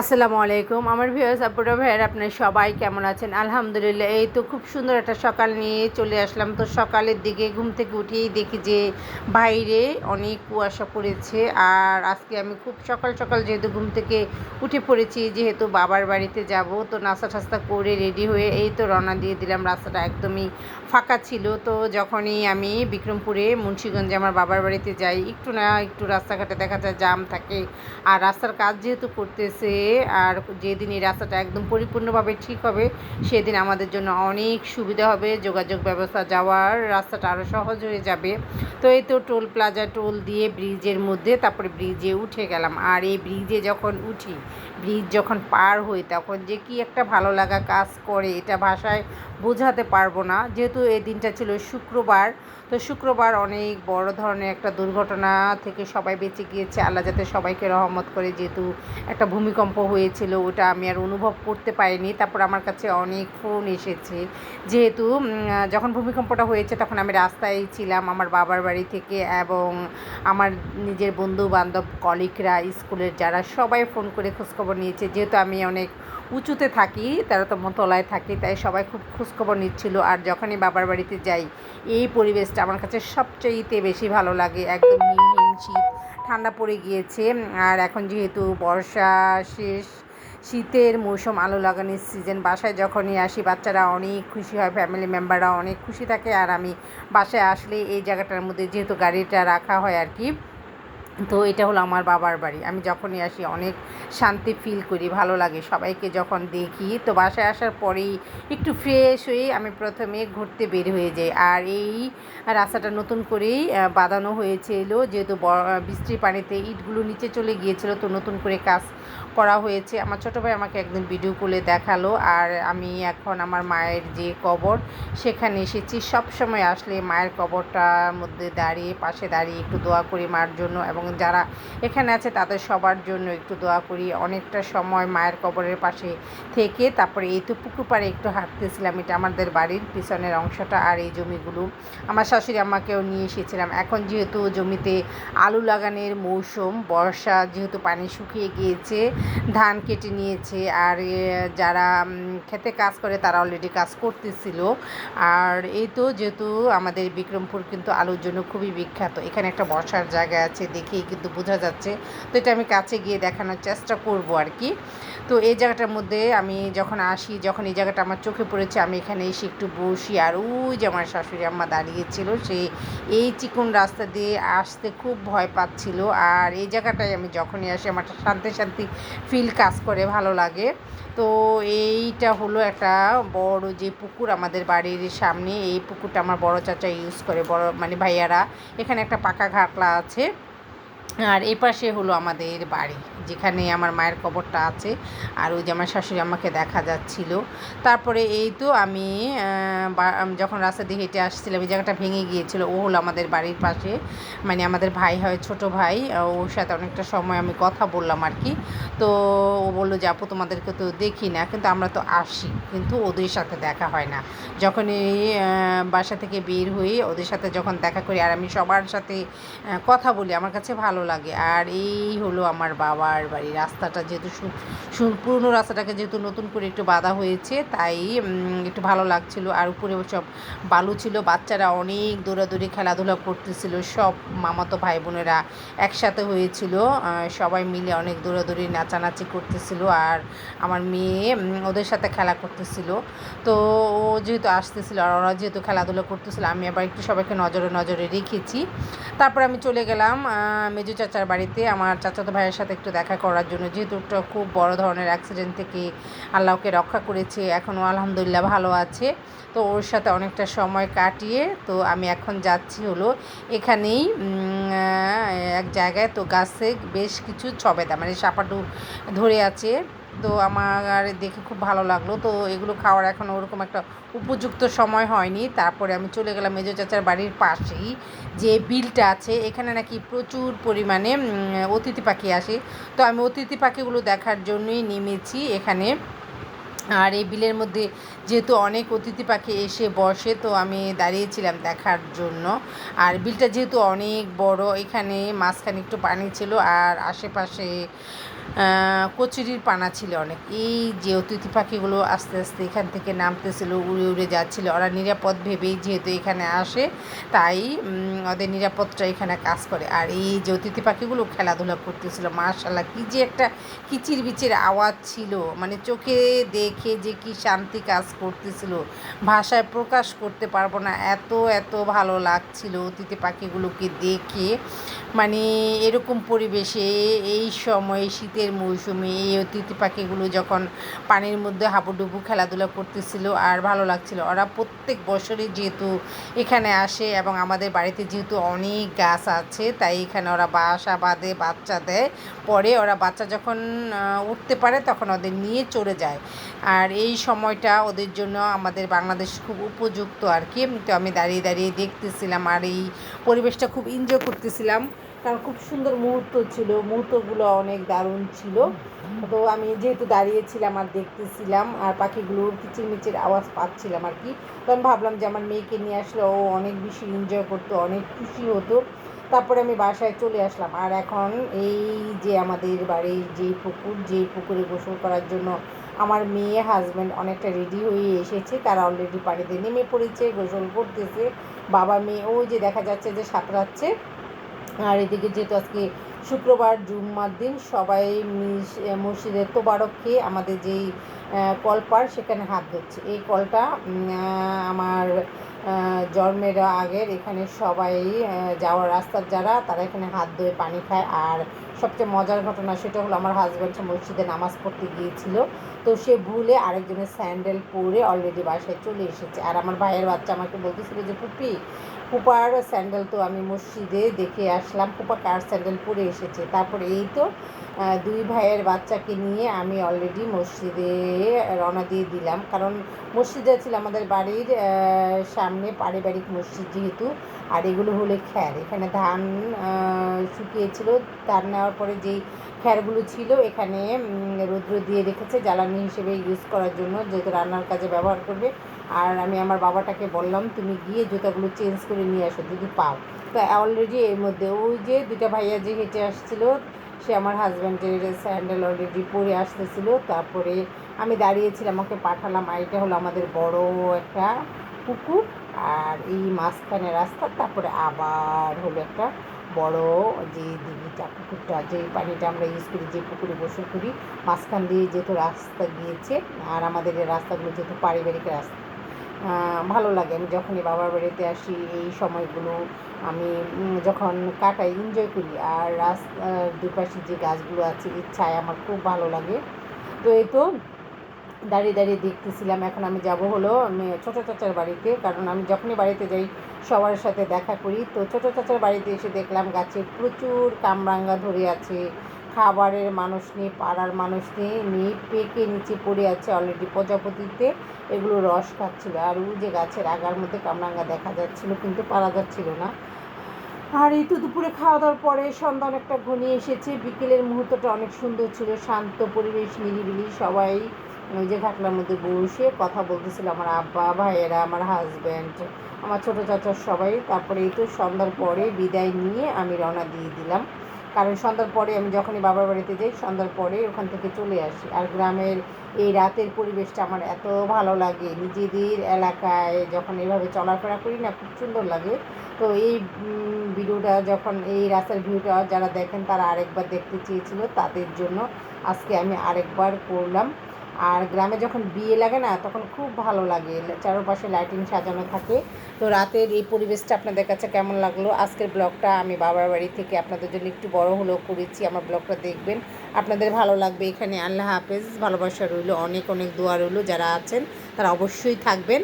আসসালামু আলাইকুম। আমার ভিউয়ার্স আপুরা, ভাইয়ের, আপনার সবাই কেমন আছেন? আলহামদুলিল্লাহ, এই তো খুব সুন্দর একটা সকাল নিয়ে চলে আসলাম। তো সকালের দিকে ঘুম থেকে উঠেই দেখি যে বাইরে অনেক কুয়াশা পড়েছে। আর আজকে আমি খুব সকাল সকাল যেহেতু ঘুম থেকে উঠে পড়েছি, যেহেতু বাবার বাড়িতে যাব, তো নাস্তা টাস্তা করে রেডি হয়ে এই তো রওনা দিয়ে দিলাম। রাস্তাটা একদমই ফাঁকা ছিল। তো যখনই আমি বিক্রমপুরে মুন্সীগঞ্জে আমার বাবার বাড়িতে যাই, একটু না একটু রাস্তাঘাটে দেখা যায় জাম থাকে। আর রাস্তার কাজ যেহেতু করতেছে আর যেদিন এই রাস্তাটা একদম পরিপূর্ণভাবে ঠিক হবে, সেদিন আমাদের জন্য অনেক সুবিধা হবে, যোগাযোগ ব্যবস্থা যাওয়ার রাস্তাটা আরও সহজ হয়ে যাবে। তো এই তো টোল প্লাজা টোল দিয়ে ব্রিজের মধ্যে তারপরে ব্রিজে উঠে গেলাম। আর এই ব্রিজে যখন উঠি, ব্রিজ যখন পার হই, তখন যে কি একটা ভালো লাগা কাজ করে, এটা ভাষায় বোঝাতে পারব না। যেহেতু এই দিনটা ছিল শুক্রবার, তো শুক্রবার অনেক বড় ধরনের একটা দুর্ঘটনা থেকে সবাই বেঁচে গিয়েছে। আল্লাহ যাতে সবাইকে রহমত করে, যেহেতু একটা ভূমিকম্প হয়েছিল, ওটা আমি আর অনুভব করতে পারিনি। তারপর আমার কাছে অনেক ফোন এসেছে। যেহেতু যখন ভূমিকম্পটা হয়েছে তখন আমি রাস্তায় ছিলাম আমার বাবার বাড়ি থেকে এবং আমার নিজের বন্ধু বান্ধব কলিগরা, স্কুলের যারা সবাই ফোন করে খোঁজখবর নিয়েছে। যেহেতু আমি অনেক উঁচুতে থাকি তেরোতম তলায় থাকি, তাই সবাই খুব খোঁজখবর নিচ্ছিল। আর যখনই বাবার বাড়িতে যাই, এই পরিবেশটা আমার কাছে সবচেয়েতে বেশি ভালো লাগে। একদম শীত ঠান্ডা পড়ে গিয়েছে। আর এখন যেহেতু বর্ষা শেষ, শীতের মৌসুম, আলো লাগানোর সিজন বাসায় যখনই আসি, বাচ্চারা অনেক খুশি হয় ফ্যামিলি মেম্বাররা অনেক খুশি থাকে। আর আমি বাসায় আসলে এই জায়গাটার মধ্যে যেহেতু গাড়িটা রাখা হয় আর কি তো এটা হলো আমার বাবার বাড়ি। আমি যখনই আসি অনেক শান্তি ফিল করি, ভালো লাগে। সবাইকে যখন দেখি, তো বাসায় আসার পরেই একটু ফ্রেশ হয়ে আমি প্রথমে ঘুরতে বের হয়ে যাই। আর এই রাস্তাটা নতুন করেই বাঁধানো হয়েছিল যেহেতু বৃষ্টির পানিতে ইটগুলো নিচে চলে গিয়েছিল, তো নতুন করে কাজ করা হয়েছে। আমার ছোটো ভাই আমাকে একদিন ভিডিও করে দেখাল। আর আমি এখন আমার মায়ের যে কবর, সেখানে এসেছি। সব সময় আসলে মায়ের কবরটার মধ্যে দাঁড়িয়ে, পাশে দাঁড়িয়ে একটু দোয়া করি মার জন্য এবং যারা এখানে আছে তাদের সবার জন্য একটু দোয়া করি। অনেকটা সময় মায়ের কবরের পাশে থেকে তারপরে এই তো পুকুর পাড়ে একটু হাঁটতেছিলাম। এটা আমাদের বাড়ির পিছনের অংশটা আর এই জমিগুলো। আমার শাশুড়ি আমাকেও নিয়ে এসেছিলাম। এখন যেহেতু জমিতে আলু লাগানোর মৌসুম, বর্ষা যেহেতু পানি শুকিয়ে গিয়েছে, ধান কেটে নিয়েছে আর যারা খেতে কাজ করে তারা অলরেডি কাজ করতেছিল। আর এই তো যেহেতু আমাদের বিক্রমপুর কিন্তু আলুর জন্য খুবই বিখ্যাত। এখানে একটা বসার জায়গা আছে দেখেই কিন্তু বোঝা যাচ্ছে। তো এটা আমি কাছে গিয়ে দেখানোর চেষ্টা করব আর কি। তো এই জায়গাটার মধ্যে আমি যখন আসি, যখন এই জায়গাটা আমার চোখে পড়েছে, আমি এখানে এসে একটু বসি আর ওই যে আমার শাশুড়ি আম্মা দাঁড়িয়েছিল, সে এই চিকন রাস্তা দিয়ে আসতে খুব ভয় পাচ্ছিল। আর এই জায়গাটায় আমি যখনই আসি, আমার শান্তি শান্তি ফিল কাজ করে, ভালো লাগে। তো এইটা হলো একটা বড় যে পুকুর আমাদের বাড়ির সামনে, এই পুকুরটা আমার বড় চাচা ইউজ করে, বড় মানে ভাইয়ারা। এখানে একটা পাকা ঘাটলা আছে। আর এই পাশে হলো আমাদের বাড়ি, যেখানে আমার মায়ের কবরটা আছে। আর ওই যে আমার শাশুড়ি আমাকে দেখা যাচ্ছিল। তারপরে এই তো আমি যখন রাস্তা দিয়ে হেঁটে আসছিলাম, এই জায়গাটা ভেঙে গিয়েছিল। ও হলো আমাদের বাড়ির পাশে। মানে আমাদের ভাই হয়, ছোট ভাই। ওর সাথে অনেকটা সময় আমি কথা বললাম আর কি। তো ও বলল যে, আপু, তোমাদেরকে তো দেখি না, কিন্তু আমরা তো আসি। কিন্তু ওদের সাথে দেখা হয় না। যখন এই বাসা থেকে বের হই, ওদের সাথে যখন দেখা করি, আর আমি সবার সাথে কথা বলি, আমার কাছে ভালো লাগে। আর এই হলো আমার বাবার বাড়ি। রাস্তাটা যেহেতু পুরনো রাস্তাটাকে যেহেতু নতুন করে একটু বাঁধা হয়েছে, তাই একটু ভালো লাগছিল। আর উপরে সব বালু ছিল। বাচ্চারা অনেক দৌড়াদৌড়ি, খেলাধুলা করতেছিল। সব মামাতো ভাই বোনেরা একসাথে হয়েছিল। সবাই মিলে অনেক দৌড়াদৌড়ি, নাচানাচি করতেছিল। আর আমার মেয়ে ওদের সাথে খেলা করতেছিল। তো ও যেহেতু আসতেছিল আর ওরা যেহেতু খেলাধুলা করতেছিল, আমি আবার একটু সবাইকে নজরে নজরে রেখেছি। তারপর আমি চলে গেলাম। মেজু চাচার বাড়িতে আমার চাচাতো ভাইয়ের সাথে একটু দেখা করার জন্য, যেহেতু একটা খুব বড় ধরনের অ্যাক্সিডেন্ট থেকে আল্লাহকে রক্ষা করেছে এখনও আলহামদুলিল্লাহ ভালো আছে। তো ওর সাথে অনেকটা সময় কাটিয়ে তো আমি এখন যাচ্ছি হলো এখানেই এক জায়গায়। তো গাছে বেশ কিছু ছবেদা মানে সাপাটু ধরে আছে। তো আমার দেখে খুব ভালো লাগল। তো এগুলো খাওয়ার এখন ওরকম একটা উপযুক্ত সময় হয়নি। তারপরে আমি চলে গেলাম মেজো চাচার বাড়ির পাশেই যে বিলটা আছে। এখানে নাকি প্রচুর পরিমাণে অতিথি পাখি আসে। তো আমি অতিথি পাখিগুলো দেখার জন্যই নেমেছি এখানে। আর এই বিলের মধ্যে যেহেতু অনেক অতিথি পাখি এসে বসে, তো আমি দাঁড়িয়েছিলাম দেখার জন্য। আর বিলটা যেহেতু অনেক বড়, এখানে মাঝখানে একটু পানি ছিল আর আশেপাশে কচুরির পানা ছিল অনেক। এই যে অতিথি পাখিগুলো আস্তে আস্তে এখান থেকে নামতেছিল, উড়ে উড়ে যাচ্ছিল, ওরা নিরাপদ ভেবেই যেহেতু এখানে আসে, তাই ওদের নিরাপদটা এখানে কাজ করে। আর এই যে অতিথি পাখিগুলো খেলাধুলা করতেছিল মার্শাল্লাহ কি যে একটা কিচির বিচির আওয়াজ ছিল। মানে চোখে দেখে যে কি শান্তি কাজ করতেছিল। ভাষায় প্রকাশ করতে পারব না। এত এত ভালো লাগছিল অতীতে পাখিগুলোকে দেখে। মানে এরকম পরিবেশে এই সময় শীতের মৌসুমে এই অতিথি পাখিগুলো যখন পানির মধ্যে হাবুডুবু খেলাধুলা করতেছিল আর ভালো লাগছিল। ওরা প্রত্যেক বছরই যেহেতু এখানে আসে এবং আমাদের বাড়িতে যেহেতু অনেক গাছ আছে, তাই এখানে ওরা বাসা বাঁধে, বাচ্চা দেয়। পরে ওরা বাচ্চা যখন উঠতে পারে তখন ওদের নিয়ে চলে যায়। আর এই সময়টা ওদের জন্য আমাদের বাংলাদেশ খুব উপযুক্ত আর কি। তো আমি দাঁড়িয়ে দাঁড়িয়ে দেখতেছিলাম আর এই পরিবেশটা খুব এনজয় করতেছিলাম। কারণ খুব সুন্দর মুহূর্ত ছিল। মুহূর্তগুলো অনেক দারুণ ছিল। তো আমি যেহেতু দাঁড়িয়েছিলাম আর দেখতেছিলাম আর পাখিগুলোর কিচিরমিচির আওয়াজ পাচ্ছিলাম আর কি, তো আমি ভাবলাম যে আমার মেয়েকে নিয়ে আসলে ও অনেক বেশি এনজয় করতো, অনেক খুশি হতো। তারপরে আমি বাসায় চলে আসলাম। আর এখন এই যে আমাদের বাড়ির যে পুকুর, যে পুকুরে গোসল করার জন্য আমার মেয়ে হাজব্যান্ড অনেকটা রেডি হয়ে এসেছে। তারা অলরেডি পানিতে নেমে পড়েছে, গোসল করতেছে। বাবা মেয়ে, ওই যে দেখা যাচ্ছে যে সাঁতরাচ্ছে। আর এদিকে যেহেতু আজকে শুক্রবার, জুম্মার দিন, সবাই মিস- মসজিদের তোবারক খেয়ে আমাদের যেই কল কলপার সেখানে হাত ধরছে। এই কলটা আমার জন্মের আগের এখানে সবাই যাওয়ার রাস্তার যারা, তারা এখানে হাত ধুয়ে পানি খায়। আর সবচেয়ে মজার ঘটনা সেটা হলো আমার হাজব্যান্ড মসজিদে নামাজ পড়তে গিয়েছিল। তো সে ভুলে আরেকজনের স্যান্ডেল পরে অলরেডি বাসায় চলে এসেছে। আর আমার ভাইয়ের বাচ্চা আমাকে বলতেছিল যে পুপি পুপার স্যান্ডেল তো আমি মসজিদে দেখে আসলাম। পুপা কার স্যান্ডেল পরে এসেছে? তারপরে এই তো দুই ভাইয়ের বাচ্চাকে নিয়ে আমি অলরেডি মসজিদে রওনা দিয়ে দিলাম। কারণ মসজিদে ছিল আমাদের বাড়ির সামনে পারিবারিক মসজিদ যেহেতু। আর এগুলো হলে খ্যার। এখানে ধান শুকিয়েছিল। ধান নেওয়ার পরে যেই খ্যারগুলো ছিল, এখানে রৌদ্র দিয়ে রেখেছে, জ্বালানি হিসেবে ইউজ করার জন্য। যেহেতু রান্নার কাজে ব্যবহার করবে। আর আমি আমার বাবাটাকে বললাম, তুমি গিয়ে জুতাগুলো চেঞ্জ করে নিয়ে আসো, যদি পাও। তো অলরেডি এর মধ্যে ওই যে দুটা ভাইয়া যে হেঁটে আসছিল সে আমার হাজব্যান্ডের স্যান্ডেল অলরেডি পরে আসতেছিল। তারপরে আমি দাঁড়িয়েছিলাম আমাকে পাঠালাম, আর এটা হলো আমাদের বড় একটা পুকুর আর এই মাঝখানে রাস্তা। তারপরে আবার হলো একটা বড় যে দিঘিটা, পুকুরটা, যে পানিটা আমরা ইউজ করি, যে পুকুরে গোসল করি, মাঝখান দিয়ে যেহেতু রাস্তা গিয়েছে, আর আমাদের রাস্তাগুলো যেহেতু পারিবারিক রাস্তা ভালো লাগে। আমি যখনই বাবার বাড়িতে আসি, এই সময়গুলো আমি যখন কাটাই এনজয় করি। আর রাস্তার দুপাশে যে গাছগুলো আছে, এর আমার খুব ভালো লাগে। তো এই তো দাঁড়িয়ে দাঁড়িয়ে দেখতেছিলাম। এখন আমি যাব হলো আমি ছোটো চাচার বাড়িতে। কারণ আমি যখনই বাড়িতে যাই, সবার সাথে দেখা করি। তো ছোটো চাচার বাড়িতে এসে দেখলাম গাছে প্রচুর কামরাঙ্গা ধরে আছে। খাবারের মানুষ নেই, পাড়ার মানুষ নেই নেই পেকে নিচে পড়ে আছে অলরেডি প্রজাপতিতে। এগুলো রস খাচ্ছিল। আর ওই যে গাছের আগার মধ্যে কামরাঙ্গা দেখা যাচ্ছিল, কিন্তু পারা যাচ্ছিল না। আর এই তো দুপুরে খাওয়া দাওয়ার পরে সন্ধ্যা অনেকটা ঘনিয়ে এসেছে। বিকেলের মুহূর্তটা অনেক সুন্দর ছিল, শান্ত পরিবেশ, নিরিবিলি, সবাই ওই যে ঘাটলার মধ্যে বসে কথা বলতেছিল, আমার আব্বা, ভাইয়েরা, আমার হাজব্যান্ড আমার ছোটো চাচার সবাই। তারপরে এই তো সন্ধ্যার পরে বিদায় নিয়ে আমি রওনা দিয়ে দিলাম। কারণ সন্ধ্যার পরে আমি যখনই বাবার বাড়িতে যাই, সন্ধ্যার পরে ওখান থেকে চলে আসি। আর গ্রামের এই রাতের পরিবেশটা আমার এত ভালো লাগে। নিজেদের এলাকায় যখন এভাবে চলাফেরা করি না, খুব সুন্দর লাগে। তো এই ভিডিওটা যখন, এই রাস্তার ভিউটা যারা দেখেন তারা আরেকবার দেখতে চেয়েছিল, তাদের জন্য আজকে আমি আরেকবার করলাম। আর গ্রামে যখন বিয়ে লাগে না, তখন খুব ভালো লাগে। চারপাশে লাইটিং সাজানো থাকে। তো রাতের এই পরিবেশটা আপনাদের কাছে কেমন লাগল? আজকের ব্লগটা আমি বাবার বাড়ি থেকে আপনাদের জন্য একটু বড় হলেও করেছি। আমার ব্লগটা দেখবেন। আপনাদের ভালো লাগবে এখানে। আল্লাহ হাফেজ। ভালোবাসা রইল। অনেক অনেক দোয়া রইল যারা আছেন, তারা অবশ্যই থাকবেন।